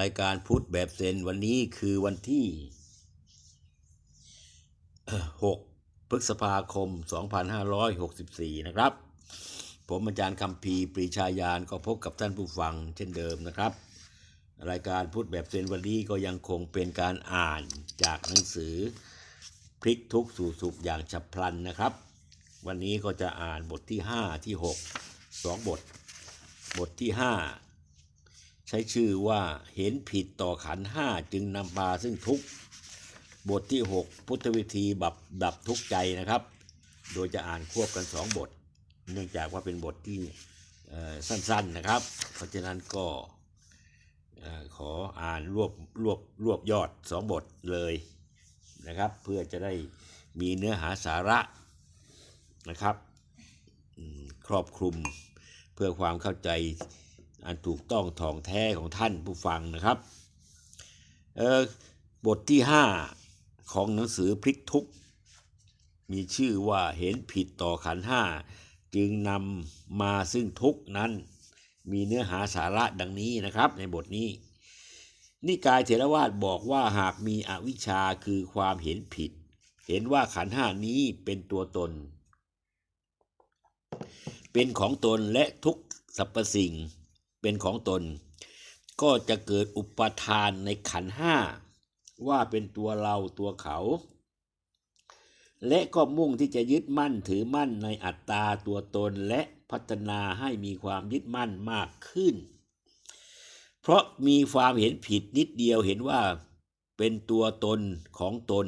รายการพุทธแบบเซนวันนี้คือวันที่ 6 พฤษภาคม 2564 นะครับ ผมอาจารย์คำพีปรีชาญาณก็พบกับท่านผู้ฟังเช่นเดิมนะครับ รายการพุทธแบบเซนวันนี้ก็ยังคงเป็นการอ่านจากหนังสือพลิกทุกสู่สุขอย่างฉับพลันนะครับ วันนี้ก็จะอ่านบทที่ 5 ที่ 6 2 บท บทที่ 5 ใช้ชื่อว่าเห็นผิดต่อขันห้าจึงนำมาซึ่งทุกบทที่ 6 พุทธวิธีบับดับทุกใจนะครับ โดยจะอ่านควบกัน 2 บท เนื่องจากว่าเป็นบทที่สั้นๆนะครับ เพราะฉะนั้นก็ขออ่านรวบรวบรวบยอด 2 บทเลยนะครับ เพื่อจะได้มีเนื้อหาสาระนะครับครอบคลุมเพื่อความเข้าใจ อันถูกต้องท่องแท้ของท่านผู้ฟังนะครับเออบทที่ 5 ของหนังสือพลิกทุกมีชื่อว่าเห็นผิดต่อขันห้าจึงนำมาซึ่งทุกนั้น มีเนื้อหาสาระดังนี้นะครับในบทนี้ นิกายเถรวาทบอกว่าหากมีอวิชชาคือความเห็นผิด เห็นว่าขันห้านี้เป็นตัวตน เป็นของตนและทุกสรรพสิ่ง เป็นของตน ก็จะเกิดอุปทานในขันห้าว่าเป็นตัวเราตัวเขา และก็มุ่งที่จะยึดมั่นถือมั่นในอัตตาตัวตนและพัฒนาให้มีความยึดมั่นมากขึ้น เพราะมีความเห็นผิดนิดเดียวเห็นว่าเป็นตัวตนของตน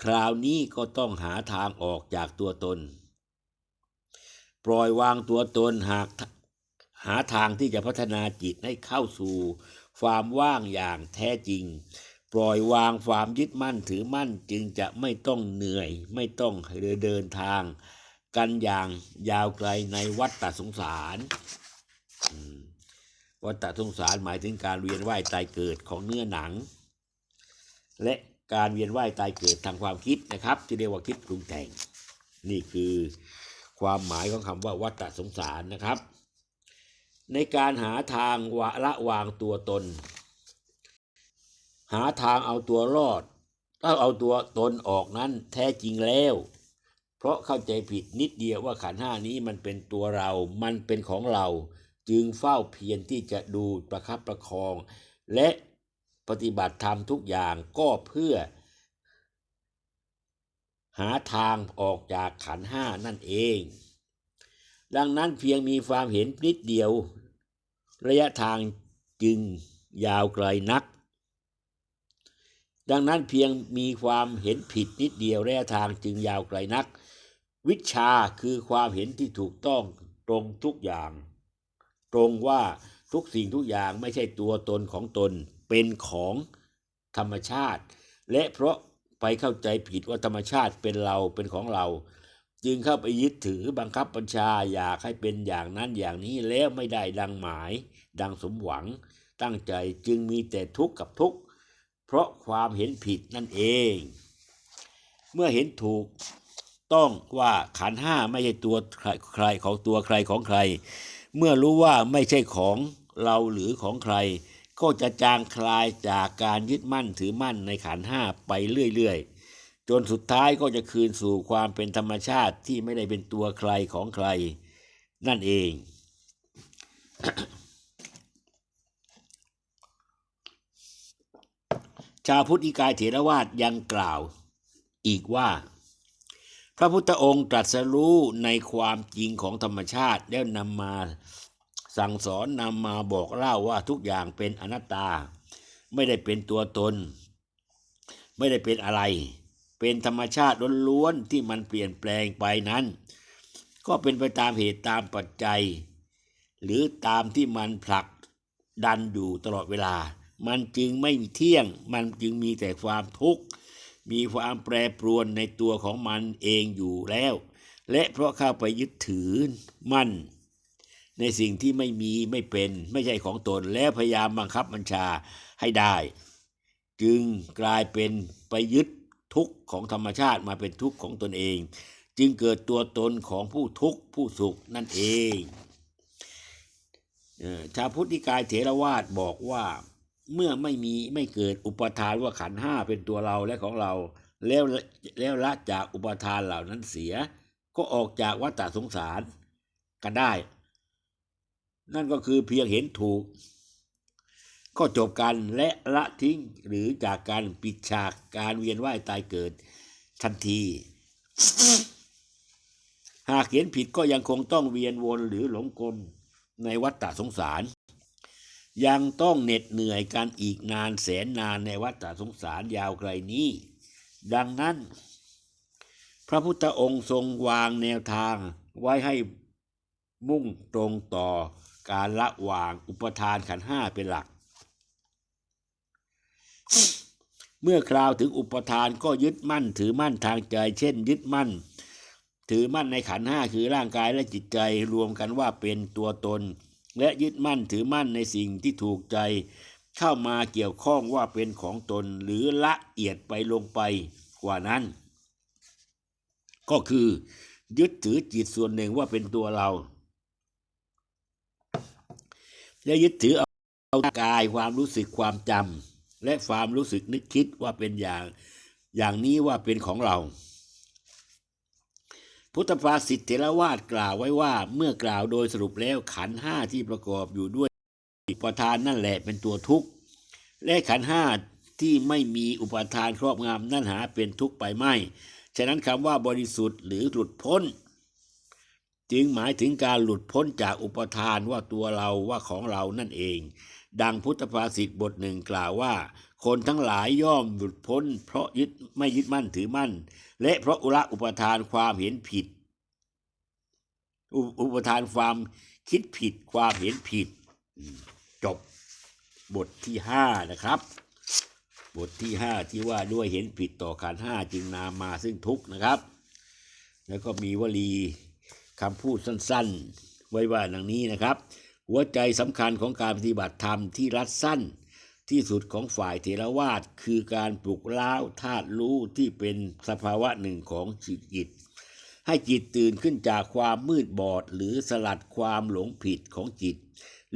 คราวนี้ก็ต้องหาทางออกจากตัวตน ปล่อยวางตัวตนหาก หาทางที่จะพัฒนาจิตให้เข้าสู่ความว่างอย่างแท้จริง ปล่อยวางความยึดมั่นถือมั่นจึงจะไม่ต้องเหนื่อย ไม่ต้องเดินทาง กันอย่างยาวไกลในวัฏฏสงสารวัฏฏสงสารหมายถึงการเวียนว่ายตายเกิดของเนื้อหนัง และการเวียนว่ายตายเกิดทางความคิดนะครับ ที่เรียกว่าคิดปรุงแต่ง นี่คือความหมายของคำว่าวัฏฏสงสารนะครับ ในการหาทางวะละวางตัวตน หาทางเอาตัวรอดถ้าเอาตัวตนออกนั้นแท้จริงแล้ว เพราะเข้าใจผิดนิดเดียวว่าขันห้านี้มันเป็นตัวเรา มันเป็นของเรา จึงเฝ้าเพียรที่จะดูประคับประคอง และปฏิบัติธรรมทุกอย่างก็เพื่อ หาทางออกจากขันห้านั่นเอง ดังนั้นเพียงมีความเห็นนิดเดียว ระยะทางจึงยาวไกลนัก ดังนั้นเพียงมีความเห็นผิดนิดเดียวระยะทางจึงยาวไกลนัก วิชาคือความเห็นที่ถูกต้องตรงทุกอย่าง ตรงว่าทุกสิ่งทุกอย่างไม่ใช่ตัวตนของตนเป็นของธรรมชาติ และเพราะไปเข้าใจผิดว่าธรรมชาติเป็นเราเป็นของเรา จึงเข้าไปยึดถือบังคับบัญชาอยากให้เป็นอย่างนั้นอย่างนี้แล้วไม่ได้ดังหมาย ดังสมหวัง ตั้งใจจึงมีแต่ทุกข์กับทุกข์เพราะความเห็นผิดนั่นเอง เมื่อเห็นถูกต้องว่าขันห้าไม่ใช่ตัวใครของตัวใครของใคร เมื่อรู้ว่าไม่ใช่ของเราหรือของใคร ก็จะจางคลายจากการยึดมั่นถือมั่นในขันห้าไปเรื่อยๆ จนสุดท้ายก็จะคืนสู่ความเป็นธรรมชาติที่ไม่ได้เป็นตัวใครของใครนั่นเอง ชาวพุทธิกายเถรวาทยังกล่าวอีกว่า พระพุทธองค์ตรัสรู้ในความจริงของธรรมชาติแล้วนำมาสั่งสอนนำมาบอกเล่าว่าทุกอย่างเป็นอนัตตา ไม่ได้เป็นตัวตน ไม่ได้เป็นอะไร เป็นธรรมชาติล้วนๆที่มันเปลี่ยนแปลงไปนั้น ก็เป็นไปตามเหตุตามปัจจัย หรือตามที่มันผลักดันอยู่ตลอดเวลา มันจึงไม่มีเที่ยง มันจึงมีแต่ความทุกข์ มีความแปรปรวนในตัวของมันเองอยู่แล้ว และเพราะเข้าไปยึดถือมั่น ในสิ่งที่ไม่มีไม่เป็นไม่ใช่ของตนแล้วพยายามบังคับบัญชาให้ได้ จึงกลายเป็นไปยึด ทุกข์ของธรรมชาติมาเป็นทุกข์ของตนเอง จึงเกิดตัวตนของผู้ทุกข์ผู้สุขนั่นเองชาวพุทธิกายเถรวาทบอกว่าเมื่อไม่มีไม่เกิดอุปทานว่าขันห้าเป็นตัวเราและของเราแล้วแล้วละจากอุปทานเหล่านั้นเสีย ก็ออกจากวัฏสงสารกันได้ นั่นก็คือเพียงเห็นถูก ก็จบกันและละทิ้งหรือจากการปิดฉากการเวียนว่ายตายเกิดทันที หากเห็นผิดก็ยังคงต้องเวียนวนหรือหลงกลในวัฏสงสาร ยังต้องเหน็ดเหนื่อยกันอีกนานแสนนานในวัฏสงสารยาวไกลนี้ ดังนั้น พระพุทธองค์ทรงวางแนวทางไว้ให้มุ่งตรงต่อการละวางอุปทานขันห้าเป็นหลัก เมื่อคราวถึงอุปทานก็ยึดมั่นถือมั่นทางใจ เช่น ยึดมั่น ถือมั่นในขันห้าคือร่างกายและจิตใจรวมกันว่าเป็นตัวตน และยึดมั่นถือมั่นในสิ่งที่ถูกใจ เข้ามาเกี่ยวข้องว่าเป็นของตนหรือละเอียดไปลงไปกว่านั้น ก็คือ ยึดถือจิตส่วนหนึ่งว่าเป็นตัวเรา และยึดถือเอากายความรู้สึกความจำ และความรู้สึกนึกคิดว่าเป็นอย่าง อย่างนี้ว่าเป็นของเรา พุทธภาษิตเถรวาทกล่าวไว้ว่าเมื่อกล่าวโดยสรุปแล้วขันห้าที่ประกอบอยู่ด้วยอุปทานนั่นแหละเป็นตัวทุกข์ และขันห้าที่ไม่มีอุปทานครอบงำนั่นหาเป็นทุกข์ไปไม่ ฉะนั้นคำว่าบริสุทธิ์หรือหลุดพ้น จึงหมายถึงการหลุดพ้นจากอุปทานว่าตัวเราว่าของเรานั่นเอง ดังพุทธภาษิตบทหนึ่งกล่าวว่า คนทั้งหลายย่อมหลุดพ้น เพราะยึดไม่ยึดมั่นถือมั่น และเพราะอุระอุปทานความเห็นผิด อุปทานความคิดผิดความเห็นผิด จบบทที่ห้านะครับ บทที่ห้าที่ว่าด้วยเห็นผิดต่อขันห้าจึงนามมาซึ่งทุกข์นะครับ แล้วก็มีวลี คำพูดสั้นๆ ไว้ว่าดังนี้นะครับ หัวใจสำคัญของการปฏิบัติธรรมที่รัดสั้น ที่สุดของฝ่ายเทรวาสคือการปลุกล้าวธาตุรู้ที่เป็นสภาวะหนึ่งของจิต ให้จิตตื่นขึ้นจากความมืดบอดหรือสลัดความหลงผิดของจิต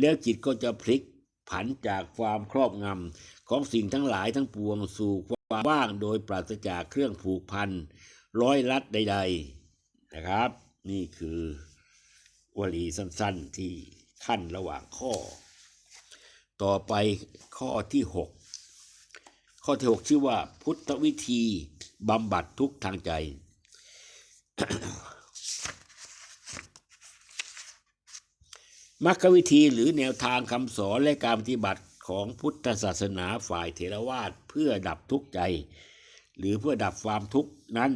แล้วจิตก็จะพลิกผันจากความครอบงำของสิ่งทั้งหลายทั้งปวงสู่ความว่างโดยปราศจากเครื่องผูกพันร้อยลัดใด ๆ นะครับ นี่คือวลีสั้นๆที่ขั้นระหว่างข้อ ต่อไปข้อที่หกข้อที่หกชื่อว่า พุทธวิธีบำบัดทุกทางใจ มรรควิธีหรือแนวทางคำสอนและการปฏิบัติของพุทธศาสนาฝ่ายเถรวาทเพื่อดับทุกข์ใจ หรือเพื่อดับความทุกข์นั้น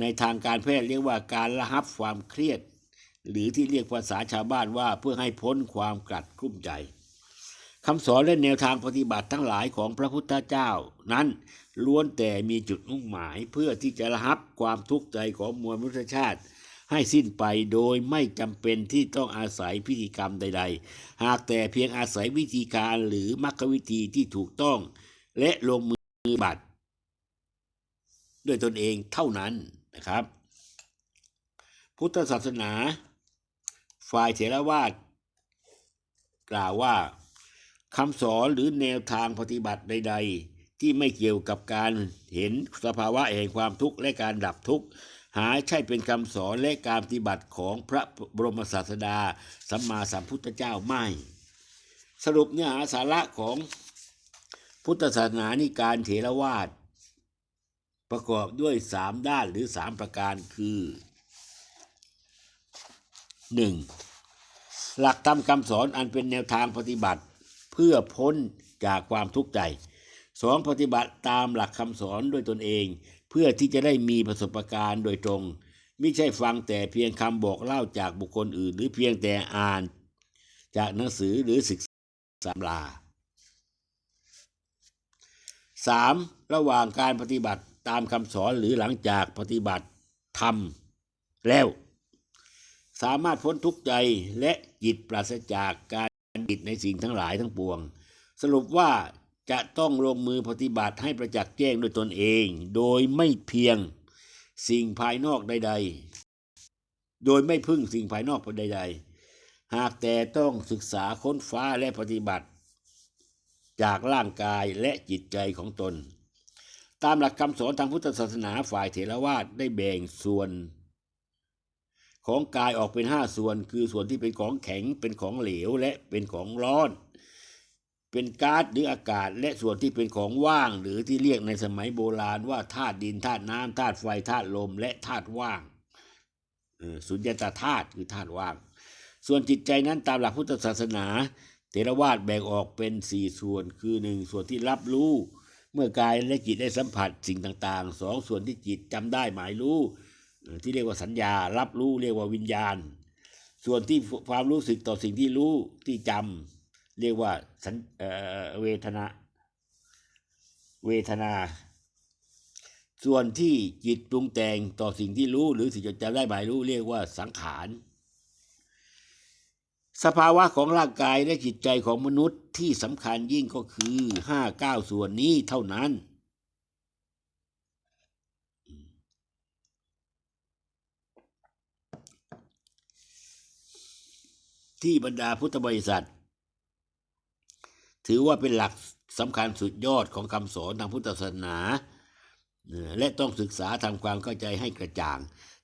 ในทางการแพทย์เรียกว่าการระหับความเครียด หรือที่เรียกภาษาชาวบ้านว่าเพื่อให้พ้นความกลัดกลุ้มใจคำสอนและแนวทางปฏิบัติทั้งหลายของพระพุทธเจ้า นั้นล้วนแต่มีจุดมุ่งหมายเพื่อที่จะระหับความทุกข์ใจของมวลมนุษยชาติ ให้สิ้นไปโดยไม่จำเป็นที่ต้องอาศัยพิธีกรรมใด ๆ หากแต่เพียงอาศัยวิธีการหรือมรรควิธีที่ถูกต้อง และลงมือบัติด้วยตนเองเท่านั้น นะครับ พุทธศาสนา ฝ่ายเถรวาทกล่าวว่าคำสอนหรือแนวทางปฏิบัติใด ๆ ที่ไม่เกี่ยวกับการเห็นสภาวะแห่งความทุกข์และการดับทุกข์หาใช่เป็นคำสอนและการปฏิบัติของพระบรมศาสดาสัมมาสัมพุทธเจ้าไม่ สรุปเนื้อหาสาระของพุทธศาสนานิการเถรวาท ประกอบด้วยสามด้านหรือสามประการคือหนึ่งหลักธรรมคำสอนอันเป็นแนวทางปฏิบัติ เพื่อพ้นจากความทุกข์ใจสองปฏิบัติตามหลักคำสอนด้วยตนเอง เพื่อที่จะได้มีประสบการณ์โดยตรงไม่ใช่ฟังแต่เพียงคำบอกเล่าจากบุคคลอื่น หรือเพียงแต่อ่านจากหนังสือหรือศึกษาตำราสามระหว่างการปฏิบัติ ตามคำสอนหรือหลังจากปฏิบัติทำแล้ว สามารถพ้นทุกข์ใจและจิตปราศจากการติดในสิ่งทั้งหลายทั้งปวง สรุปว่าจะต้องลงมือปฏิบัติให้ประจักษ์แจ้งด้วยตนเอง โดยไม่เพียงสิ่งภายนอกใด ๆ โดยไม่พึ่งสิ่งภายนอกใด ๆ หากแต่ต้องศึกษาค้นฟ้าและปฏิบัติ จากร่างกายและจิตใจของตน ตามหลักคำสอนทางพุทธศาสนาฝ่ายเถรวาทได้แบ่งส่วน ของกายออกเป็นห้าส่วน คือส่วนที่เป็นของแข็งเป็นของเหลวและเป็นของร้อน เป็นก๊าซหรืออากาศ และส่วนที่เป็นของว่าง หรือที่เรียกในสมัยโบราณว่าธาตุดินธาตุน้ำธาตุไฟธาตุลม และธาตุว่างสุญญตาธาตุคือธาตุว่าง ส่วนจิตใจนั้นตามหลักพุทธศาสนา เทรวาสแบ่งออกเป็นสี่ส่วน คือหนึ่งส่วนที่รับรู้ มื่อกายและจิตได้สัมผัสสิ่งต่างๆสองส่วนที่จิตจำได้หมายรู้ ที่เรียกว่าสัญญา รับรู้เรียกว่าวิญญาณ ส่วนที่ความรู้สึกต่อสิ่งที่รู้ที่จำเรียกว่าสัญเเวทนา เวทนา ส่วนที่จิตปรุงแต่งต่อสิ่งที่รู้ หรือสิ่งที่จำได้หมายรู้ เรียกว่าสังขาร สภาวะของร่างกายและจิตใจของมนุษย์ที่สำคัญยิ่งก็คือห้าเก้าส่วนนี้เท่านั้น ที่บรรดาพุทธบริษัท ถือว่าเป็นหลักสำคัญสุดยอดของคำสอนทางพุทธศาสนา และต้องศึกษาทำความเข้าใจให้กระจ่าง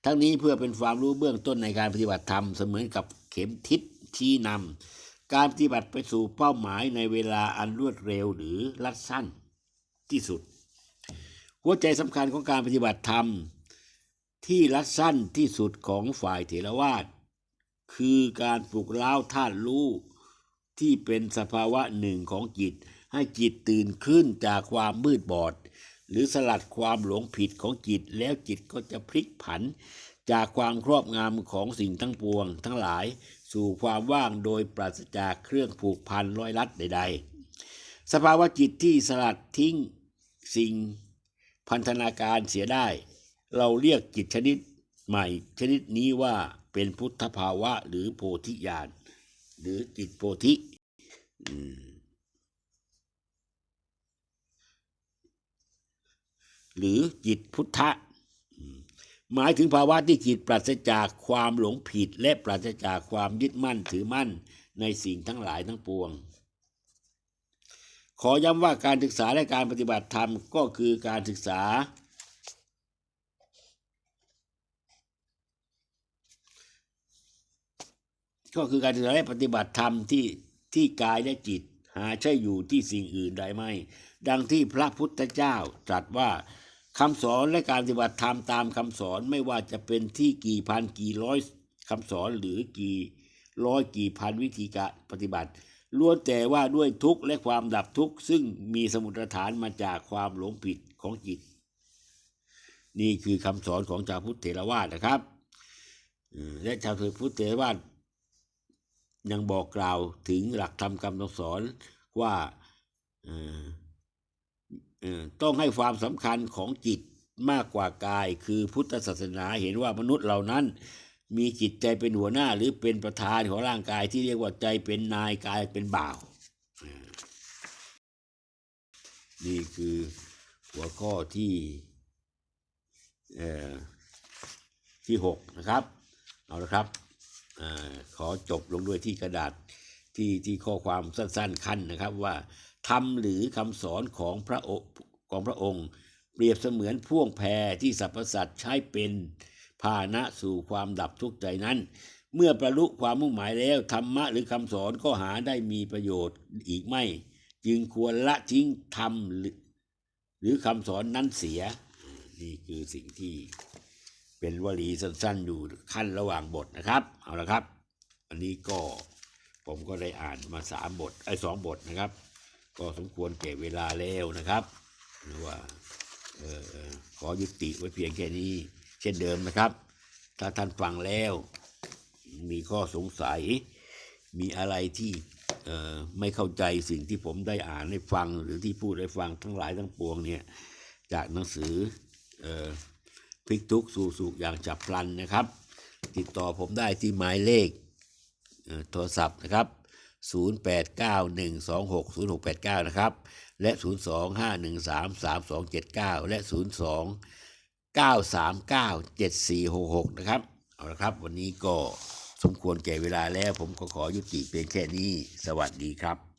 ทั้งนี้เพื่อเป็นความรู้เบื้องต้นในการปฏิบัติธรรมเสมือนกับเข็มทิศ ชี้นำการปฏิบัติไปสู่เป้าหมายในเวลาอันรวดเร็วหรือรัดสั้นที่สุด หัวใจสำคัญของการปฏิบัติธรรม ที่รัดสั้นที่สุดของฝ่ายเถรวาทคือการปลุกเล้าธาตุรู้ที่เป็นสภาวะหนึ่งของจิต ให้จิตตื่นขึ้นจากความมืดบอด หรือสลัดความหลงผิดของจิตแล้วจิตก็จะพลิกผัน จากความครอบงำของสิ่งทั้งปวง ทั้งหลายสู่ความว่างโดยปราศจากเครื่องผูกพันร้อยลัดใด ๆ สภาวะจิตที่สลัดทิ้งสิ่งพันธนาการเสียได้ เราเรียกจิตชนิดใหม่ชนิดนี้ว่าเป็นพุทธภาวะหรือโพธิญาณหรือจิตโพธิอื หรือจิตพุทธะ หมายถึงภาวะที่จิตปราศจากความหลงผิด และปราศจากความยึดมั่นถือมั่นในสิ่งทั้งหลายทั้งปวง ขอย้ำว่าการศึกษาและการปฏิบัติธรรมก็คือการศึกษา ก็คือการศึกษาและปฏิบัติธรรมที่ที่กายและจิตหาใช่อยู่ที่สิ่งอื่นใดไม่ ดังที่พระพุทธเจ้าตรัสว่า คำสอนและการปฏิบัติธรรมตามคำสอนไม่ว่าจะเป็นที่กี่พันกี่ร้อยคำสอนหรือกี่ร้อยกี่พันวิธีการปฏิบัติล้วนแต่ว่าด้วยทุกข์และความดับทุกข์ซึ่งมีสมุทฐานมาจากความหลงผิดของจิต นี่คือคำสอนของชาวพุทธเถรวาทนะครับ และชาวพุทธเถรวาทยังบอกกล่าวถึงหลักธรรมคำสอนว่า ต้องให้ความสำคัญของจิตมากกว่ากาย คือพุทธศาสนาเห็นว่ามนุษย์เหล่านั้น มีจิตใจเป็นหัวหน้าหรือเป็นประธานของร่างกายที่เรียกว่าใจเป็นนายกายเป็นบ่าว นี่คือหัวข้อที่เอ่อที่หกนะครับ เอาละครับอขอจบลงด้วยที่กระดาษที่ที่ข้อความสั้นๆขั้นนะครับว่า ธรรมหรือคำสอนของพระโอของพระองค์ เปรียบเสมือนพ่วงแพรที่สรรพสัตว์ใช้เป็นพาหนะสู่ความดับทุกข์ใจนั้น เมื่อประลุความมุ่งหมายแล้วธรรมะหรือคำสอนก็หาได้มีประโยชน์อีกไม่ จึงควรละทิ้งธรรมหรือหรือคำสอนนั้นเสีย นี่คือสิ่งที่เป็นวลีสั้นๆ อยู่ขั้นระหว่างบทนะครับ เอาละครับ อันนี้ก็ผมก็ได้อ่านมาสามบทไอ้สองบทนะครับ ก็สมควรเก็บเวลาแล้วนะครับหรือว่าออขอยุติไว้เพียงแค่นี้ เช่นเดิมนะครับ ถ้าท่านฟังแล้ว มีข้อสงสัย มีอะไรที่ไม่เข้าใจสิ่งที่ผมได้อ่านให้ฟัง หรือที่พูดให้ฟังทั้งหลายทั้งปวงเนี่ยจากหนังสืออพลิกทุกสู่สุขอย่างฉับพลันนะครับ ติดต่อผมได้ที่หมายเลขเโทรศัพท์นะครับ 0891260689 นะครับ และ 025133279 และ 029397466 นะครับ เอาละครับ วันนี้ก็สมควรแก่เวลาแล้วผมก็ขอยุติเพียงแค่นี้ สวัสดีครับ